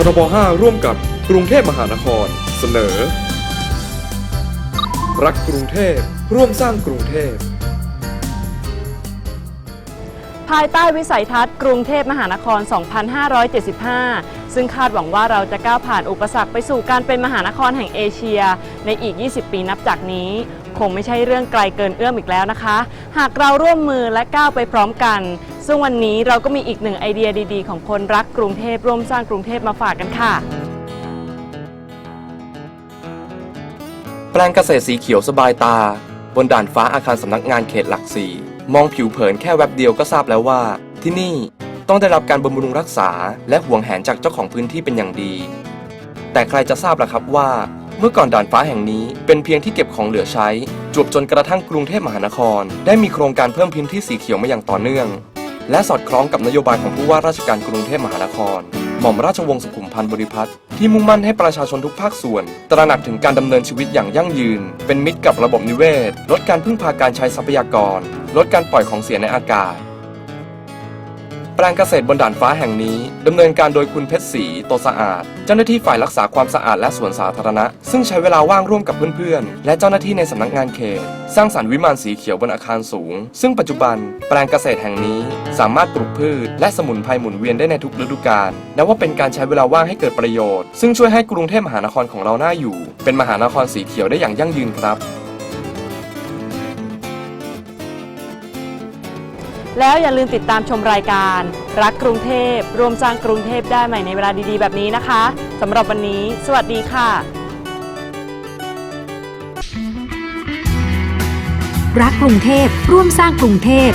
ททบ5ร่วมกับกรุงเทพมหานคร เสนอ รักกรุงเทพร่วมสร้างกรุงเทพ ภายใต้วิสัยทัศน์กรุงเทพมหานคร 2575 ซึ่งคาดหวังว่าเราจะก้าวผ่านอุปสรรคไปสู่การเป็นมหานครแห่งเอเชีย ในอีก 20 ปีนับจากนี้ คงไม่ใช่เรื่องไกลเกินเอื้อมอีกแล้วนะคะ หากเราร่วมมือและก้าวไปพร้อมกัน ซึ่งวันนี้เราก็มีอีกหนึ่งไอเดียดีๆ ของคนรักกรุงเทพร่วมสร้างกรุงเทพมาฝากกันค่ะ แปลงเกษตรสีเขียวสบายตา บนด่านฟ้าอาคารสำนักงานเขตหลักสี่มองผิวเผินแค่แวบเดียวก็ทราบแล้วว่า ที่นี่ต้องได้รับการบำรุงรักษา และห่วงแหนจากเจ้าของพื้นที่เป็นอย่างดี แต่ใครจะทราบล่ะครับว่า เมื่อก่อนด่านฟ้าแห่งนี้เป็นเพียงที่เก็บของเหลือใช้ จวบจนกระทั่งกรุงเทพมหานคร ได้มีโครงการเพิ่มพื้นที่สีเขียวมาอย่างต่อเนื่อง และสอดคล้องกับนโยบายของผู้ว่าราชการกรุงเทพมหานคร หม่อมราชวงศ์สุขุมพันธ์บริพัตรที่มุ่งมั่นให้ประชาชนทุกภาคส่วน ตระหนักถึงการดำเนินชีวิตอย่างยั่งยืน เป็นมิตรกับระบบนิเวศ ลดการพึ่งพาการใช้ทรัพยากร ลดการปล่อยของเสียในอากาศ แปลงเกษตรบนด่านฟ้าแห่งนี้ดำเนินการโดยคุณเพชรศรีโตสะอาด เจ้าหน้าที่ฝ่ายรักษาความสะอาดและสวนสาธารณะ ซึ่งใช้เวลาว่างร่วมกับเพื่อนๆ และเจ้าหน้าที่ในสำนักงานเขต สร้างสรรค์วิมานสีเขียวบนอาคารสูง ซึ่งปัจจุบันแปลงเกษตรแห่งนี้สามารถปลูกพืช และสมุนไพรหมุนเวียนได้ในทุกฤดูกาลนับว่าเป็นการใช้เวลาว่างให้เกิดประโยชน์ ซึ่งช่วยให้กรุงเทพมหานครของเราหน่าอยู่ เป็นมหานครสีเขียวได้อย่างยั่งยืนครับ แล้วอย่าลืมติดตามชมรายการ รักกรุงเทพร่วมสร้างกรุงเทพได้ใหม่ในเวลาดีๆ แบบนี้นะคะสำหรับวันนี้ สวัสดีค่ะ รักกรุงเทพร่วมสร้างกรุงเทพ